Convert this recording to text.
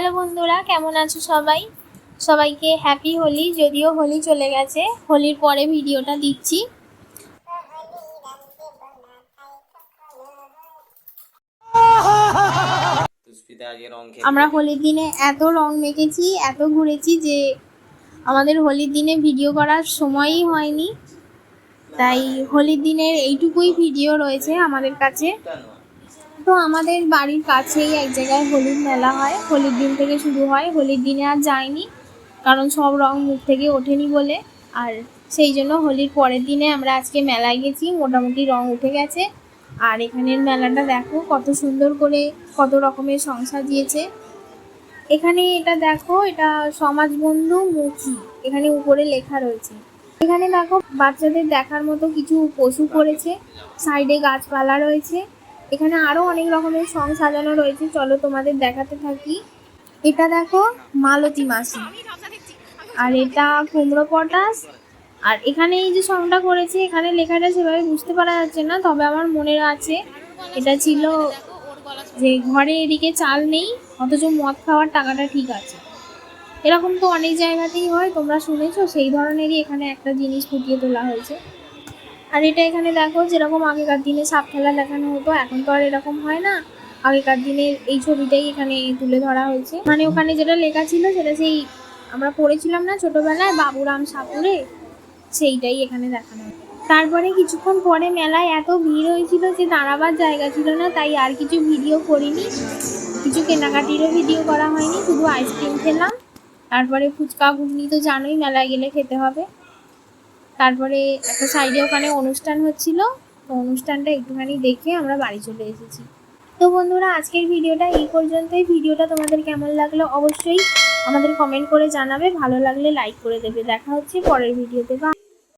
Hello বন্ধুরা, কেমন আছো সবাই? সবাইকে হ্যাপি হোলি যদিও হোলি চলে গেছে, হোলির পরে ভিডিওটা দিচ্ছি। আমরা হোলির দিনে এত রং মেখেছি, এত ঘুরেছি যে আমাদের হোলির দিনে ভিডিও করার সময়ই হয়নি। তাই হোলির দিনের এইটুকুই ভিডিও রয়েছে আমাদের কাছে। তো আমাদের বাড়ির কাছেই এক জায়গায় হোলির মেলা হয়। হোলির দিন থেকে শুরু হয়। হোলির দিনে আর যাইনি, কারণ সব রং মুখ থেকে ওঠেনি বলে। আর সেই জন্য হোলির পরের দিনে আমরা আজকে মেলায় গেছি, মোটামুটি রং উঠে গেছে। আর এখানের মেলাটা দেখো, কত সুন্দর করে, কত রকমের সংসার দিয়েছে। এখানে এটা দেখো, এটা সমাজবন্ধু মুখী এখানে উপরে লেখা রয়েছে। এখানে দেখো, বাচ্চাদের দেখার মতো কিছু পশু করেছে সাইডে গাছপালা রয়েছে। এখানে আরও অনেক রকমের সং সাজানো রয়েছে। চলো তোমাদের দেখাতে থাকি। এটা দেখো মালতী মাসি। আর এটা কুমড়ো পটাশ। আর এখানে এই যে সংটা করেছে, এখানে লেখাটা সেভাবে বুঝতে পারা যাচ্ছে না, তবে আমার মনে আছে। এটা ছিল যে ঘরে এদিকে চাল নেই, অথচ মদ খাওয়ার টাকাটা ঠিক আছে। এরকম তো অনেক জায়গাতেই হয়, তোমরা শুনেছো? সেই ধরনেরই এখানে একটা জিনিস ফুটিয়ে তোলা হয়েছে। আর এটা এখানে দেখো, যেরকম আগেকার দিনে সাপ খেলা দেখানো হতো, এখন তো আর এরকম হয় না। আগেকার দিনের এই ছবিটাই এখানে তুলে ধরা হয়েছে। মানে ওখানে যেটা লেখা ছিল সেটা সেই আমরা পড়েছিলাম না ছোটবেলায়, বাবুরাম সাপুরে, সেইটাই এখানে দেখানো তারপরে কিছুক্ষণ পরে মেলায় এত ভিড় হয়েছিল যে দাঁড়াবার জায়গা ছিল না, তাই আর কিছু ভিডিও করিনি। কিছু কেনাকাটিরও ভিডিও করা হয়নি, শুধু আইসক্রিম খেলাম। তারপরে ফুচকা ঘুগনি তো জানোই মেলায় গেলে খেতে হবে। তারপরে একটা সাইডে ওখানে অনুষ্ঠান হচ্ছিল, তো অনুষ্ঠানটা একটুখানি দেখে আমরা বাড়ি চলে এসেছি। তো বন্ধুরা, আজকের ভিডিওটা এই পর্যন্তই। ভিডিওটা তোমাদের কেমন লাগল অবশ্যই আমাদের কমেন্ট করে জানাবে। ভালো লাগলে লাইক করে দেবে। দেখা হচ্ছে পরের ভিডিওতে। বা